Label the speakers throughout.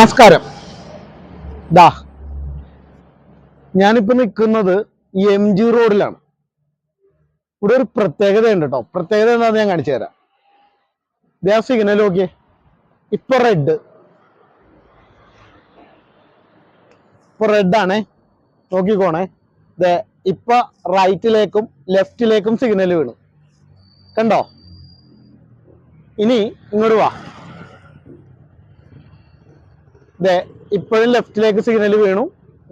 Speaker 1: നമസ്കാരം. ദാ ഞാനിപ്പോ നിൽക്കുന്നത് എം ജി റോഡിലാണ് ഇവിടെ ഒരു പ്രത്യേകത ഉണ്ട് കേട്ടോ പ്രത്യേകത എന്താണെന്ന് ഞാൻ കാണിച്ചു തരാം. ദേ സിഗ്നൽ നോക്കിയേ. ഇപ്പൊ റെഡ് ഇപ്പൊ റെഡ് ആണേ. നോക്കിക്കോണേ. ദേ ഇപ്പൊ റൈറ്റിലേക്കും ലെഫ്റ്റിലേക്കും സിഗ്നൽ വീണു. കണ്ടോ? ഇനി ഇങ്ങോട്ട് വാ. ദേ ഇപ്പോഴും ലെഫ്റ്റിലേക്ക് സിഗ്നൽ വീണു.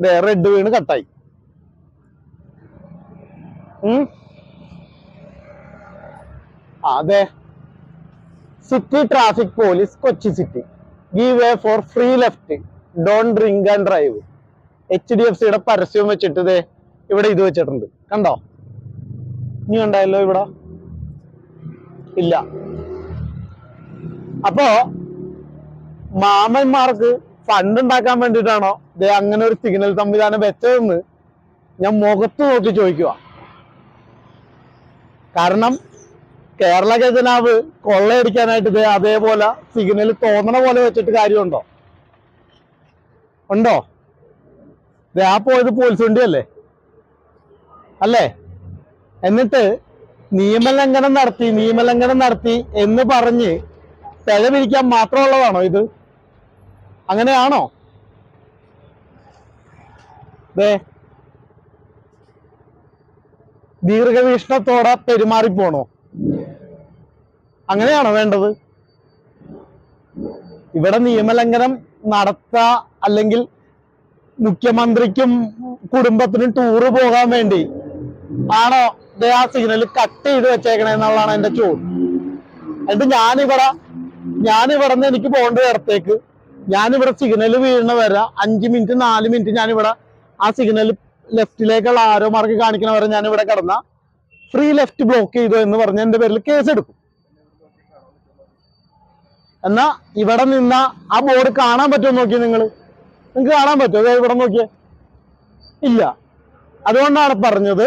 Speaker 1: ദേ റെഡ് വീണ് കട്ടായി അതെ city traffic police Kochi city give way for free left don't drink and drive H D F സിയുടെ പരസ്യം വെച്ചിട്ട് ദേ ഇവിടെ ഇത് വെച്ചിട്ടുണ്ട്. കണ്ടോ? നീ ഉണ്ടായല്ലോ ഇവിടെ? ഇല്ല. അപ്പോ മാമന്മാർക്ക് ഫണ്ട് ഉണ്ടാക്കാൻ വേണ്ടിയിട്ടാണോ ദേ അങ്ങനെ ഒരു സിഗ്നൽ സംവിധാനം വെച്ചതെന്ന് ഞാൻ മുഖത്ത് നോക്കി ചോദിക്കുക കാരണം കേരള ഖജനാവ് കൊള്ളയടിക്കാനായിട്ട് ദേ അതേപോലെ സിഗ്നൽ തോന്നണ പോലെ വെച്ചിട്ട് കാര്യമുണ്ടോ? ഉണ്ടോ? ദേ ആ പോയത് പോലീസ് വണ്ടിയല്ലേ? അല്ലേ? എന്നിട്ട് നിയമലംഘനം നടത്തി നിയമലംഘനം നടത്തി എന്ന് പറഞ്ഞ് പിഴ പിരിക്കാൻ മാത്രമുള്ളതാണോ ഇത്? അങ്ങനെയാണോ? ദീർഘവീക്ഷണത്തോടെ പെരുമാറിപ്പോണോ? അങ്ങനെയാണോ വേണ്ടത്? ഇവിടെ നിയമലംഘനം നടത്ത അല്ലെങ്കിൽ മുഖ്യമന്ത്രിക്കും കുടുംബത്തിനും ടൂറ് പോകാൻ വേണ്ടി ആണോ ആ സിഗ്നൽ കട്ട് ചെയ്ത് വെച്ചേക്കണേ എന്നുള്ളതാണ് എന്റെ ചോദ്യം. എന്നിട്ട് ഞാനിവിടെ ഞാനിവിടെ നിന്ന് എനിക്ക് പോകേണ്ട ഇടത്തേക്ക് ഞാനിവിടെ സിഗ്നൽ വീഴുന്ന വരെ അഞ്ച് മിനിറ്റ് നാല് മിനിറ്റ് ഞാനിവിടെ ആ സിഗ്നൽ ലെഫ്റ്റിലേക്കുള്ള ആരോ മാർക്ക് കാണിക്കണ വരെ ഞാനിവിടെ കിടന്ന ഫ്രീ ലെഫ്റ്റ് ബ്ലോക്ക് ചെയ്തു എന്ന് പറഞ്ഞ എന്റെ പേരിൽ കേസ് എടുക്കും. എന്നാ ഇവിടെ നിന്ന ആ ബോർഡ് കാണാൻ പറ്റുമോ നോക്കിയേ നിങ്ങൾ നിങ്ങൾക്ക് കാണാൻ പറ്റുമോ? ഇവിടെ നോക്കിയേ. ഇല്ല. അതുകൊണ്ടാണ് പറഞ്ഞത്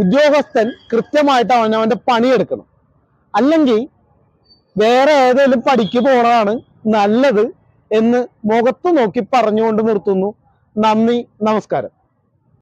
Speaker 1: ഉദ്യോഗസ്ഥൻ കൃത്യമായിട്ട് അവൻ അവന്റെ പണിയെടുക്കണം അല്ലെങ്കിൽ വേറെ ഏതെങ്കിലും പടിക്ക് പോണതാണ് നല്ലത് എന്ന് മുഖത്ത് നോക്കി പറഞ്ഞുകൊണ്ട് നിർത്തുന്നു. നന്ദി നമസ്കാരം.